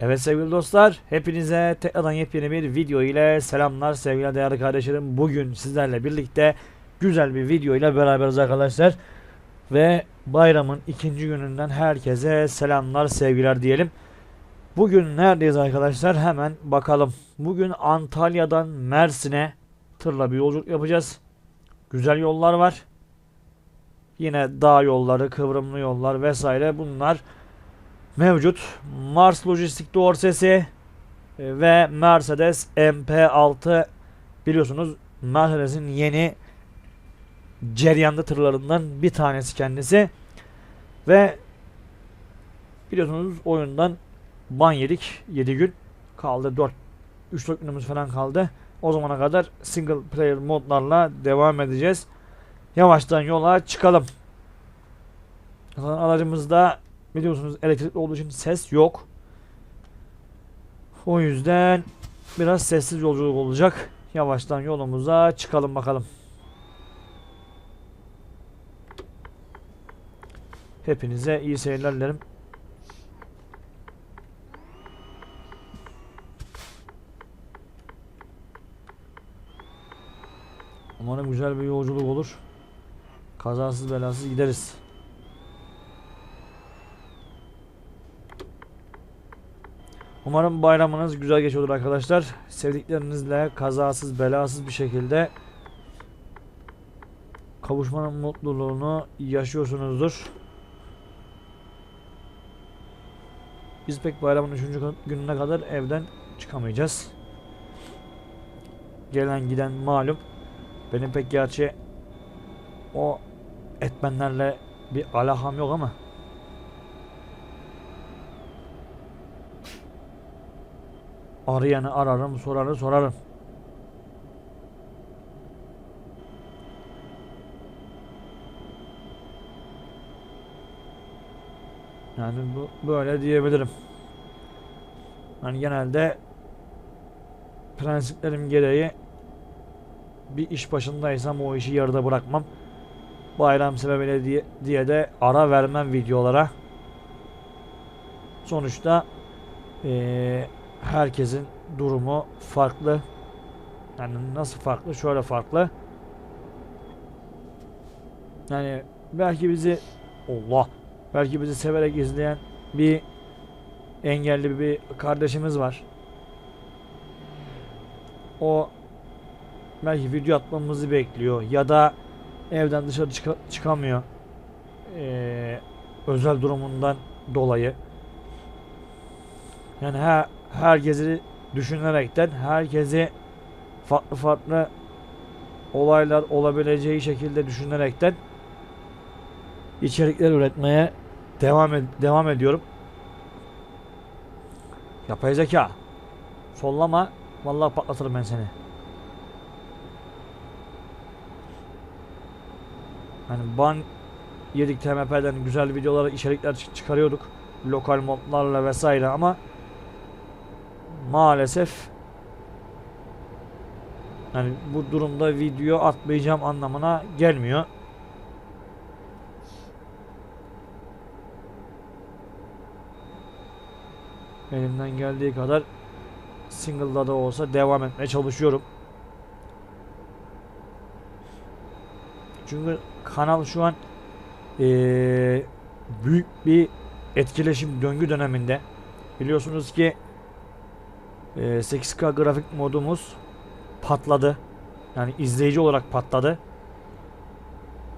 Evet sevgili dostlar, hepinize tekrardan yepyeni bir video ile selamlar sevgili değerli kardeşlerim. Bugün sizlerle birlikte güzel bir video ile beraberiz arkadaşlar. Ve bayramın ikinci gününden herkese selamlar sevgiler diyelim. Bugün neredeyiz arkadaşlar? Hemen bakalım. Bugün Antalya'dan Mersin'e tırla bir yolculuk yapacağız. Güzel yollar var. Yine dağ yolları, kıvrımlı yollar vesaire bunlar mevcut. Mars Lojistik Dorsesi e, ve Mercedes MP6 biliyorsunuz Mercedes'in yeni ceryanlı tırlarından bir tanesi kendisi. Ve biliyorsunuz oyundan ban yedik 7 gün kaldı 4 3-4 günümüz falan kaldı. O zamana kadar single player modlarla devam edeceğiz. Yavaştan yola çıkalım. Aracımızda biliyorsunuz elektrikli olduğu için ses yok. O yüzden biraz sessiz yolculuk olacak. Yavaştan yolumuza çıkalım bakalım. Hepinize iyi seyirler dilerim. Umarım güzel bir yolculuk olur. Kazasız belasız gideriz. Umarım bayramınız güzel geçiyordur arkadaşlar. Sevdiklerinizle kazasız belasız bir şekilde kavuşmanın mutluluğunu yaşıyorsunuzdur. Biz pek bayramın 3. gününe kadar evden çıkamayacağız. Gelen giden malum. Benim pek gerçi o etmenlerle bir alakam yok ama arayanı ararım, sorarı sorarım. Yani bu böyle diyebilirim. Yani genelde prensiplerim gereği bir iş başındaysam o işi yarıda bırakmam. Bayram sebebiyle diye, diye de ara vermem videolara. Sonuçta eee herkesin durumu farklı. Yani nasıl farklı? Şöyle farklı. Yani belki bizi Allah belki bizi severek izleyen bir engelli bir kardeşimiz var. O belki video atmamızı bekliyor ya da evden dışarı çıka- çıkamıyor. Ee, özel durumundan dolayı. Yani her herkesi düşünerekten herkesi farklı farklı olaylar olabileceği şekilde düşünerekten içerikler üretmeye devam ed- devam ediyorum. Yapay zeka. Sollama. Vallahi patlatırım ben seni. Hani ban yedik TMP'den güzel videolara içerikler çı- çıkarıyorduk. Lokal modlarla vesaire ama maalesef yani bu durumda video atmayacağım anlamına gelmiyor. Elimden geldiği kadar single'da da olsa devam etmeye çalışıyorum. Çünkü kanal şu an eee, büyük bir etkileşim döngü döneminde. Biliyorsunuz ki eee, 8K grafik modumuz patladı. Yani izleyici olarak patladı.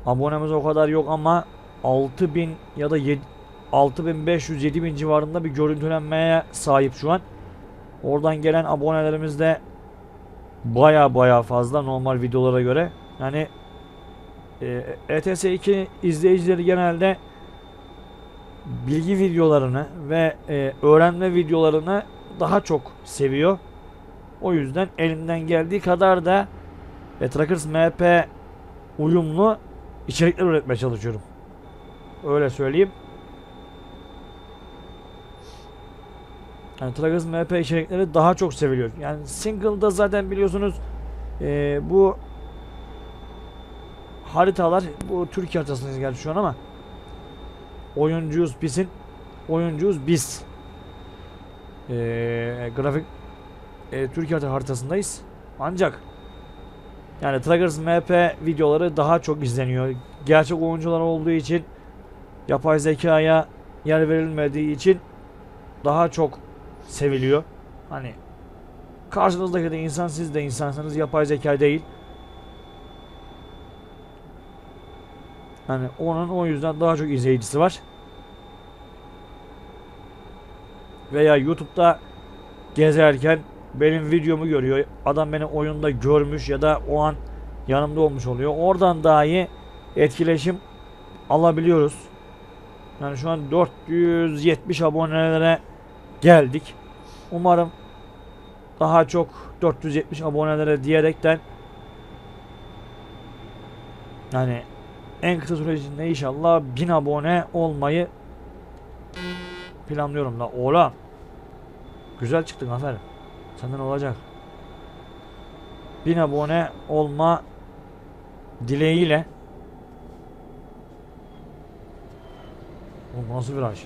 Abonemiz o kadar yok ama 6000 ya da 7 6500 7000 civarında bir görüntülenmeye sahip şu an. Oradan gelen abonelerimiz de baya baya fazla normal videolara göre. Yani e, ETS2 izleyicileri genelde bilgi videolarını ve e, öğrenme videolarını daha çok seviyor. O yüzden elimden geldiği kadar da e, Trackers MP uyumlu içerikler üretmeye çalışıyorum. Öyle söyleyeyim. Yani Trackers MP içerikleri daha çok seviliyor. Yani single'da zaten biliyorsunuz e, bu haritalar bu Türkiye haritasındayız gerçi şu an ama oyuncuyuz bizin oyuncuyuz biz. E, grafik e, Türkiye haritasındayız. Ancak yani Trackers MP videoları daha çok izleniyor. Gerçek oyuncular olduğu için yapay zekaya yer verilmediği için daha çok seviliyor. Hani karşınızdaki de insan siz de insansınız yapay zeka değil. Hani onun o yüzden daha çok izleyicisi var. Veya YouTube'da gezerken benim videomu görüyor. Adam beni oyunda görmüş ya da o an yanımda olmuş oluyor. Oradan dahi etkileşim alabiliyoruz. Yani şu an 470 abonelere geldik. Umarım daha çok 470 abonelere diyerekten yani en kısa süre içinde inşallah 1000 abone olmayı planlıyorum da. Ola. Güzel çıktın aferin. Senden olacak. 1000 abone olma dileğiyle Oğlum nasıl viraj?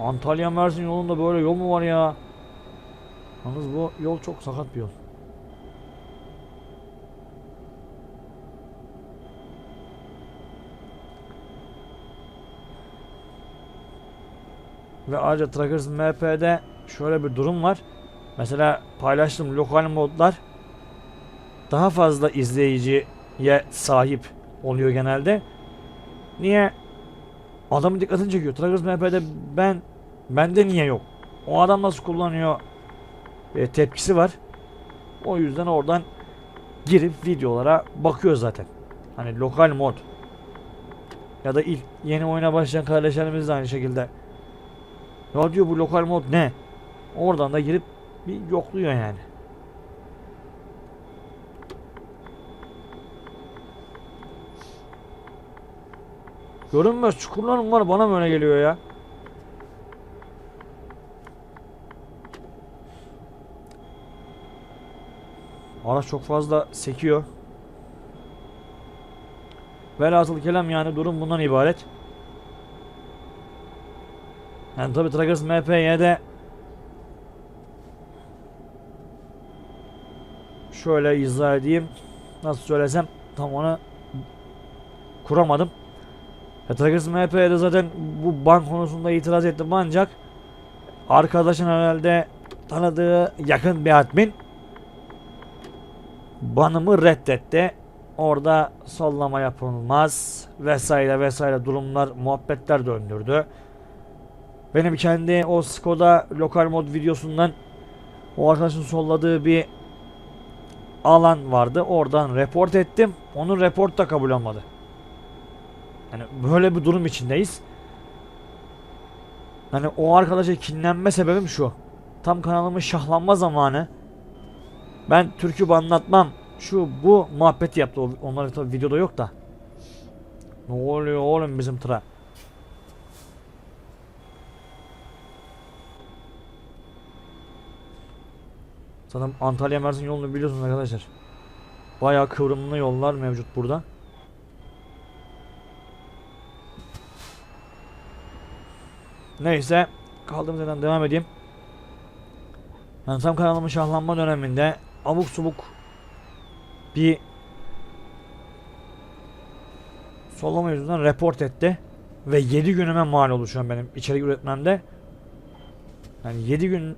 Antalya Mersin yolunda böyle yol mu var ya? Yalnız bu yol çok sakat bir yol. Ve ayrıca Trackers MP'de şöyle bir durum var. Mesela paylaştığım lokal modlar daha fazla izleyiciye sahip oluyor genelde. Niye? Adamın dikkatini çekiyor. Trackers MP'de ben bende niye yok? O adam nasıl kullanıyor? E, tepkisi var. O yüzden oradan girip videolara bakıyor zaten. Hani lokal mod. Ya da ilk yeni oyuna başlayan kardeşlerimiz de aynı şekilde. Ya diyor bu lokal mod ne? Oradan da girip bir yokluyor yani. Görünmez çukurlarım var bana böyle geliyor ya. Araç çok fazla sekiyor. Velhasıl kelam yani durum bundan ibaret. Yani tabi Trackers MP'ye şöyle izah edeyim. Nasıl söylesem tam onu kuramadım. Ya Trackers MP'ye de zaten bu bank konusunda itiraz ettim ancak arkadaşın herhalde tanıdığı yakın bir admin banımı reddetti. Orada sollama yapılmaz vesaire vesaire durumlar muhabbetler döndürdü. Benim kendi o Skoda lokal mod videosundan o arkadaşın solladığı bir alan vardı. Oradan report ettim. Onun report da kabul olmadı. Yani böyle bir durum içindeyiz. Yani o arkadaşa kinlenme sebebim şu. Tam kanalımın şahlanma zamanı. Ben türkü anlatmam. Şu bu muhabbet yaptı. O- Onlar videoda yok da. Ne oluyor oğlum bizim tıra? Zaten Antalya Mersin yolunu biliyorsunuz arkadaşlar. Bayağı kıvrımlı yollar mevcut burada. Neyse kaldığımız yerden devam edeyim. Yani tam kanalımın şahlanma döneminde abuk subuk bir sollama yüzünden report etti. Ve 7 günüme mal oldu şu an benim içerik üretmemde. Yani 7 gün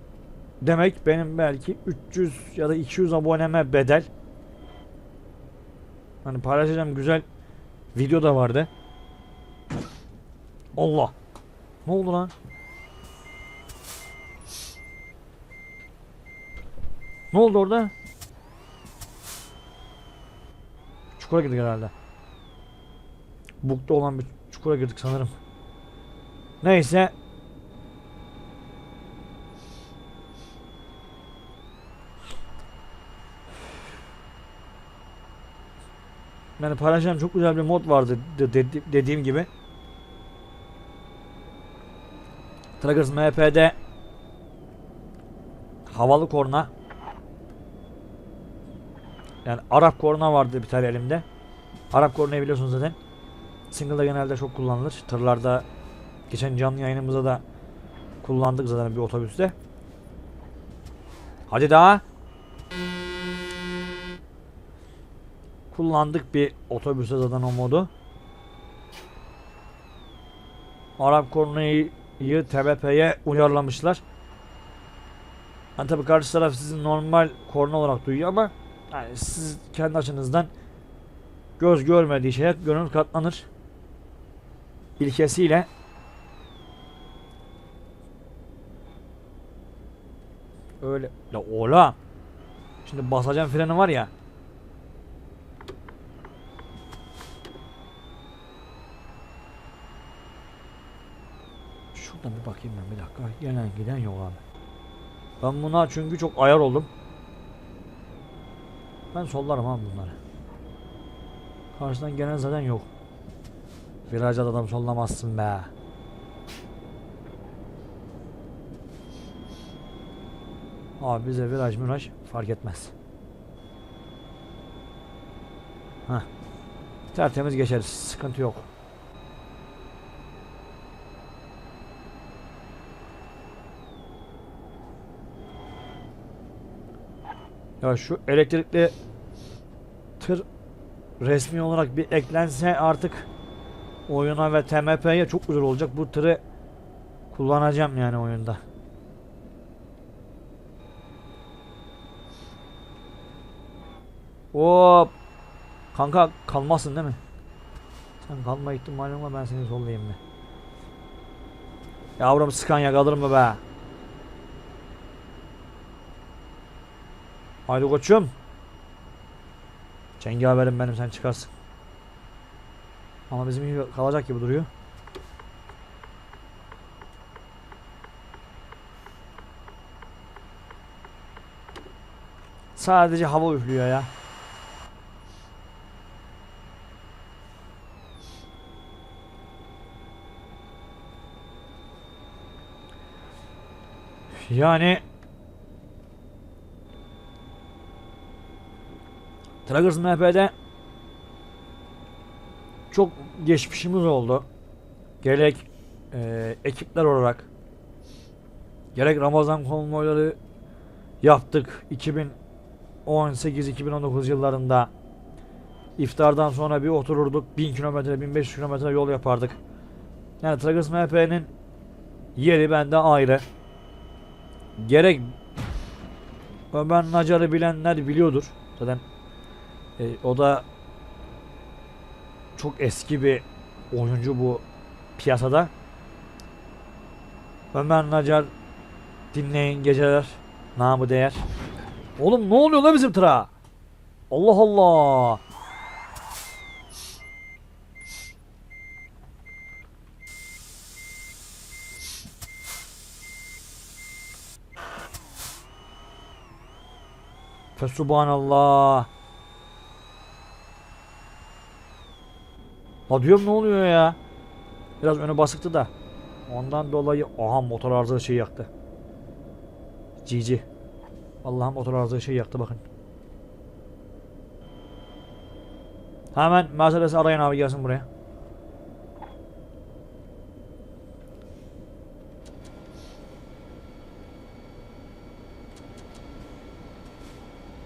demek benim belki 300 ya da 200 aboneme bedel. Hani paylaşacağım güzel video da vardı. Allah. Ne oldu lan? Ne oldu orada? Çukura girdik herhalde. Bukta olan bir çukura girdik sanırım. Neyse. Yani paylaşacağım çok güzel bir mod vardı de- de- dediğim gibi. Trackers MP'de havalı korna yani Arap korna vardı bir tane elimde. Arap kornayı biliyorsunuz zaten. Single'da genelde çok kullanılır. Tırlarda geçen canlı yayınımızda da kullandık zaten bir otobüste. Hadi daha. Kullandık bir otobüste zaten o modu. Arap kornayı TBP'ye uyarlamışlar. Yani tabii karşı taraf sizin normal korna olarak duyuyor ama yani siz kendi açınızdan göz görmediği şeye gönül katlanır ilkesiyle öyle la ola şimdi basacağım freni var ya şuradan bir bakayım ben bir dakika gelen giden yok abi ben buna çünkü çok ayar oldum ben sollarım abi bunları karşıdan gelen zaten yok Virajda da adam sollamazsın be. Abi bize viraj miraj fark etmez. Heh. Tertemiz geçeriz. Sıkıntı yok. Ya şu elektrikli tır resmi olarak bir eklense artık oyuna ve TMP'ye çok güzel olacak. Bu tırı kullanacağım yani oyunda. Hop. Kanka kalmazsın değil mi? Sen kalma ihtimalin var ben seni sollayayım mı? Yavrum Scania kalır mı be? Haydi koçum. Cengaverim benim sen çıkarsın. Ama bizim kalacak gibi duruyor. Sadece hava üflüyor ya. Yani Traggers MP'de çok geçmişimiz oldu. Gerek e, ekipler olarak gerek Ramazan konvoyları yaptık 2018-2019 yıllarında iftardan sonra bir otururduk 1000 kilometre 1500 kilometre yol yapardık. Yani Tragus MP'nin yeri bende ayrı. Gerek Ömer Nacar'ı bilenler biliyordur. Zaten e, o da çok eski bir oyuncu bu piyasada. Ömer Nacar dinleyin geceler. Namı değer. Oğlum ne oluyor lan bizim tıra? Allah Allah. Fesubhanallah. La diyorum ne oluyor ya? Biraz öne basıktı da. Ondan dolayı aha motor arızalı şey yaktı. Cici. Allah'ım motor arızalı şey yaktı bakın. Hemen Mercedes'i arayın abi gelsin buraya.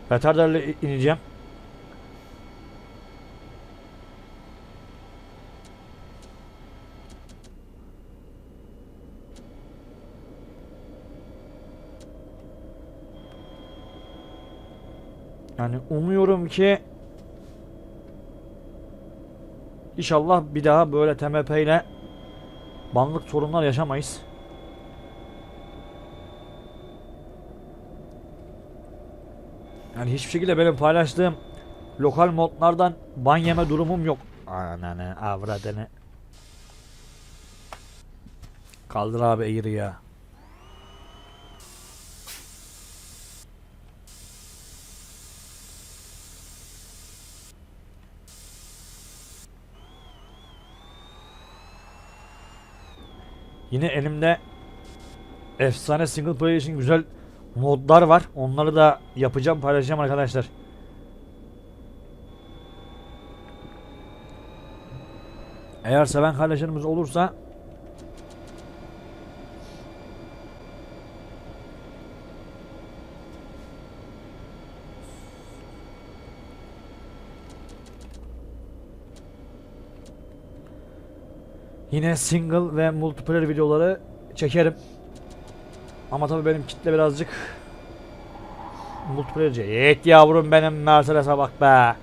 Petarderle ineceğim. Yani umuyorum ki İnşallah bir daha böyle TMP ile banlık sorunlar yaşamayız. Yani hiçbir şekilde benim paylaştığım lokal modlardan ban yeme durumum yok. Ananı avradını. Kaldır abi eğri ya. Yine elimde efsane single player için güzel modlar var. Onları da yapacağım, paylaşacağım arkadaşlar. Eğer seven kardeşlerimiz olursa Yine single ve multiplayer videoları çekerim. Ama tabii benim kitle birazcık multiplayerci. Evet yavrum benim Mercedes'e bak be.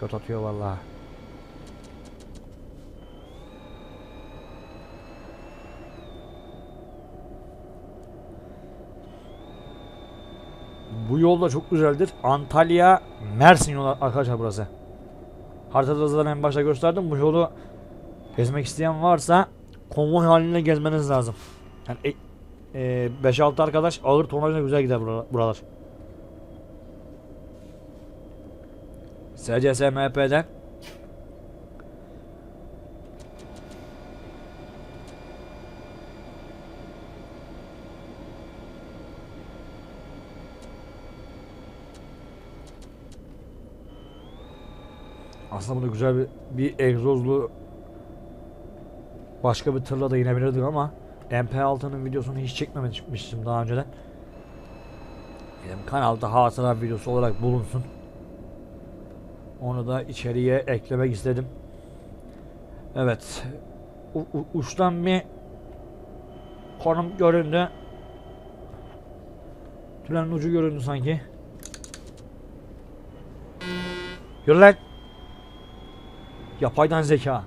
Kötü atıyor vallahi. Bu yol da çok güzeldir. Antalya Mersin yolu arkadaşlar burası. Haritada zaten en başta gösterdim. Bu yolu gezmek isteyen varsa konvoy halinde gezmeniz lazım. Yani e, 5-6 arkadaş ağır tonajla güzel gider bura- buralar. SCSMP'den Aslında burada güzel bir, bir egzozlu başka bir tırla da inebilirdik ama MP6'nın videosunu hiç çekmemiştim daha önceden. Benim kanalda hatıra videosu olarak bulunsun. Onu da içeriye eklemek istedim. Evet. U- uçtan bir konum göründü. Tünelin ucu göründü sanki. Yürü lan. Yapaydan zeka.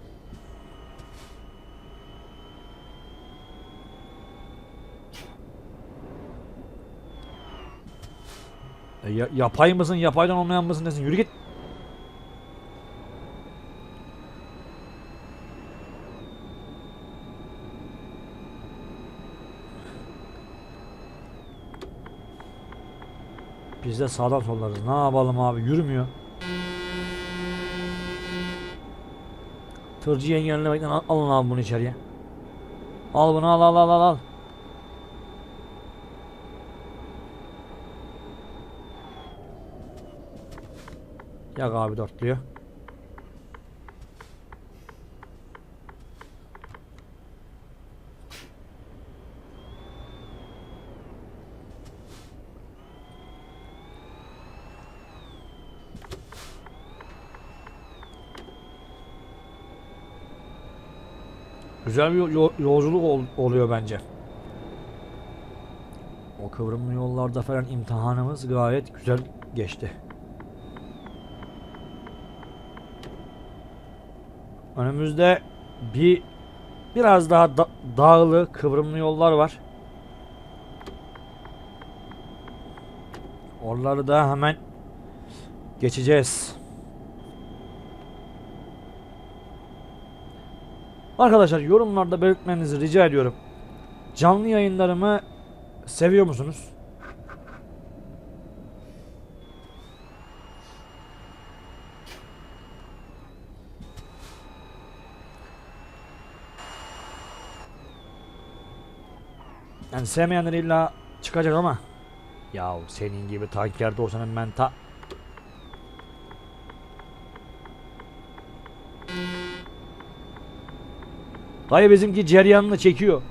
Ya- yapay mısın, yapaydan olmayan mısın desin. Yürü git. Biz de sağdan sollarız. Ne yapalım abi? Yürümüyor. Tırcıyı engellemekten al, alın abi bunu içeriye. Al bunu al al al al al. Yak abi dörtlüyor. Güzel bir yol- yol- yolculuk ol- oluyor bence. O kıvrımlı yollarda falan imtihanımız gayet güzel geçti. Önümüzde bir biraz daha da- dağlı kıvrımlı yollar var. Oraları da hemen geçeceğiz. Arkadaşlar yorumlarda belirtmenizi rica ediyorum. Canlı yayınlarımı seviyor musunuz? Yani sevmeyenler illa çıkacak ama Yahu senin gibi tanker olsanın ben ta Dayı bizimki ceryanını çekiyor.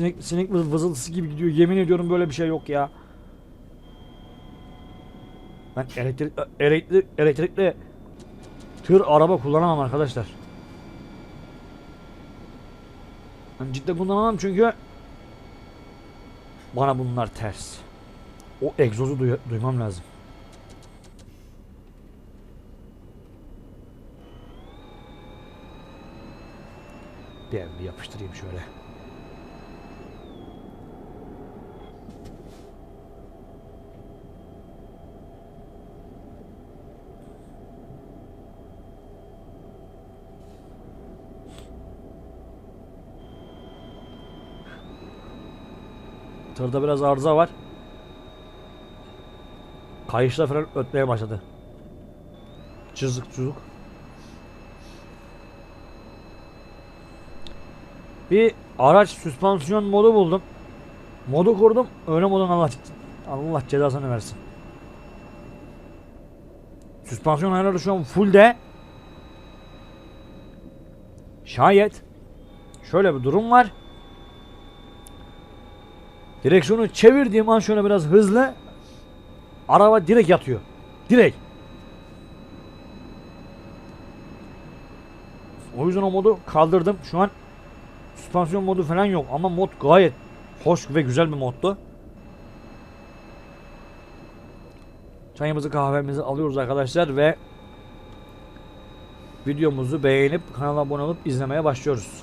Sinek, sinek vız- vızıltısı gibi gidiyor. Yemin ediyorum böyle bir şey yok ya. Ben elektrik, elektrikli, elektrikli tır araba kullanamam arkadaşlar. Ben cidden kullanamam çünkü bana bunlar ters. O egzozu duy- duymam lazım. Bir yapıştırayım şöyle. Tırda biraz arıza var. Kayışlar falan ötmeye başladı. Cızık cızık. Bir araç süspansiyon modu buldum. Modu kurdum. Öyle modunu aç Allah cezasını versin. Süspansiyon ayarları şu an full de. Şayet şöyle bir durum var. Direksiyonu çevirdiğim an şöyle biraz hızlı araba direkt yatıyor. Direkt. O yüzden o modu kaldırdım. Şu an süspansiyon modu falan yok ama mod gayet hoş ve güzel bir moddu. Çayımızı kahvemizi alıyoruz arkadaşlar ve videomuzu beğenip kanala abone olup izlemeye başlıyoruz.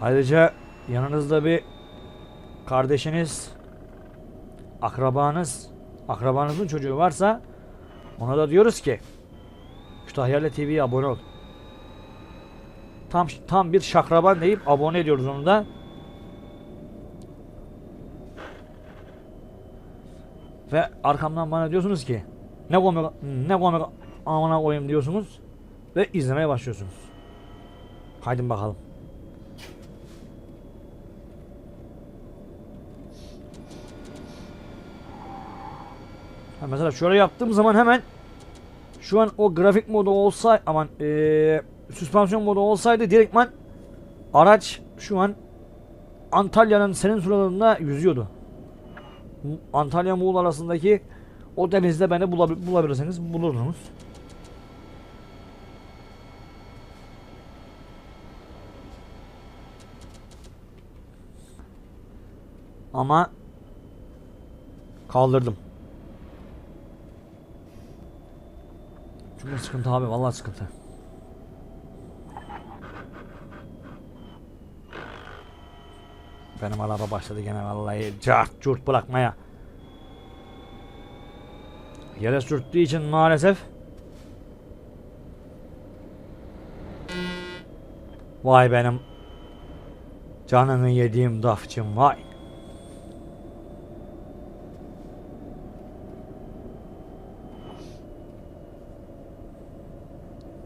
Ayrıca yanınızda bir kardeşiniz, akrabanız, akrabanızın çocuğu varsa ona da diyoruz ki Kütahya'yla TV'ye abone ol. Tam tam bir şakraban deyip abone ediyoruz onu da. Ve arkamdan bana diyorsunuz ki ne komik ne komik amına koyayım diyorsunuz ve izlemeye başlıyorsunuz. Haydi bakalım. Mesela şöyle yaptığım zaman hemen şu an o grafik modu olsa aman eee süspansiyon modu olsaydı direktman araç şu an Antalya'nın senin sularında yüzüyordu. Antalya Muğla arasındaki o denizde beni bulabil- bulabilirseniz bulursunuz. Ama kaldırdım. Çünkü sıkıntı abi vallahi sıkıntı. Benim araba başladı gene vallahi cart curt bırakmaya. Yere sürttüğü için maalesef Vay benim canını yediğim dafçım vay.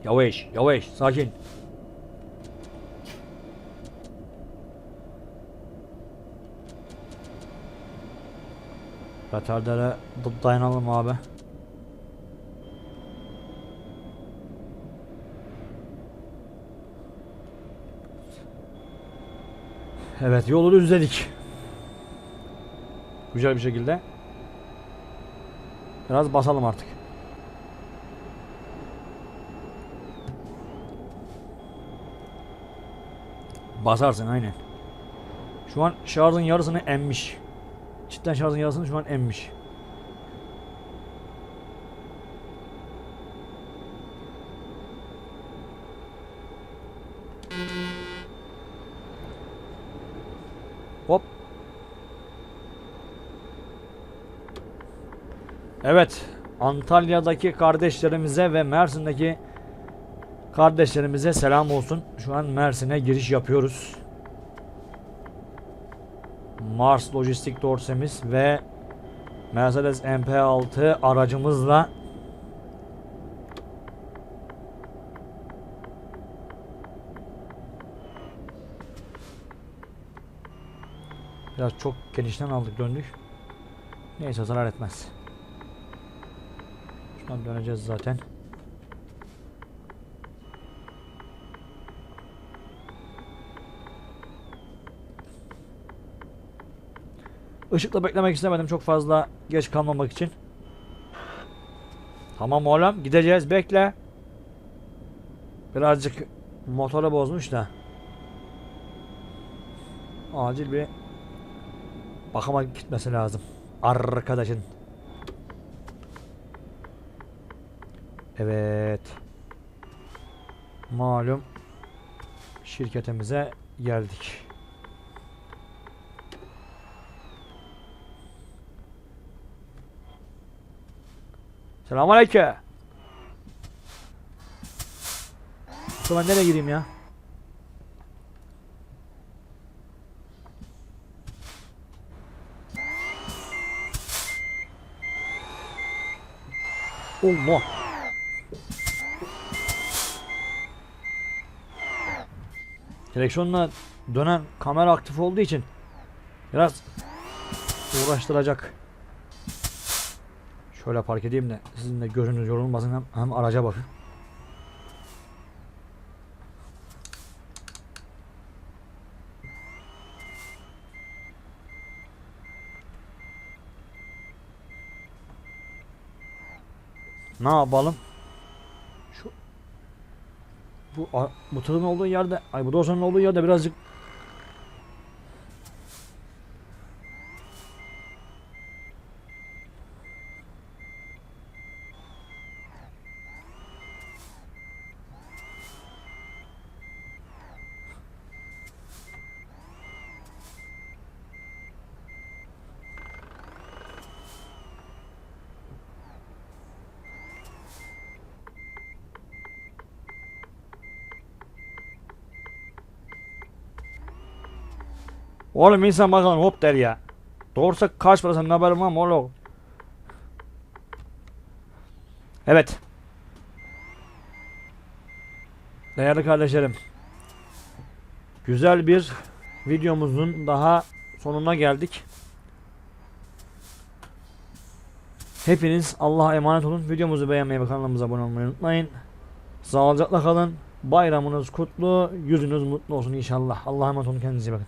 Yavaş, yavaş, sakin. Retardere dayanalım abi. Evet yolu düzledik. Güzel bir şekilde. Biraz basalım artık. Basarsın aynen. Şu an şarjın yarısını emmiş. Cidden şarjın yarısını şu an emmiş. Hop. Evet. Antalya'daki kardeşlerimize ve Mersin'deki kardeşlerimize selam olsun. Şu an Mersin'e giriş yapıyoruz. Mars Lojistik Dorsemiz ve Mercedes MP6 aracımızla Biraz çok genişten aldık döndük. Neyse zarar etmez. Şuradan döneceğiz zaten. Işıkla beklemek istemedim çok fazla geç kalmamak için. Tamam oğlum gideceğiz bekle. Birazcık motoru bozmuş da. Acil bir bakıma gitmesi lazım. Arkadaşın. Evet. Malum şirketimize geldik. Selamünaleyküm. Usta ben nereye gireyim ya? Allah. Direksiyonla dönen kamera aktif olduğu için biraz uğraştıracak. Şöyle park edeyim de sizin de gözünüz yorulmasın hem, hem araca bakın. Ne yapalım? Şu bu bu tırın olduğu yerde, ay bu dosyanın olduğu yerde birazcık Oğlum insan bakalım hop der ya. Doğursa kaç para senin haberin var mı oğlum? Evet. Değerli kardeşlerim. Güzel bir videomuzun daha sonuna geldik. Hepiniz Allah'a emanet olun. Videomuzu beğenmeyi ve kanalımıza abone olmayı unutmayın. Sağlıcakla kalın. Bayramınız kutlu, yüzünüz mutlu olsun inşallah. Allah'a emanet olun. Kendinize bakın.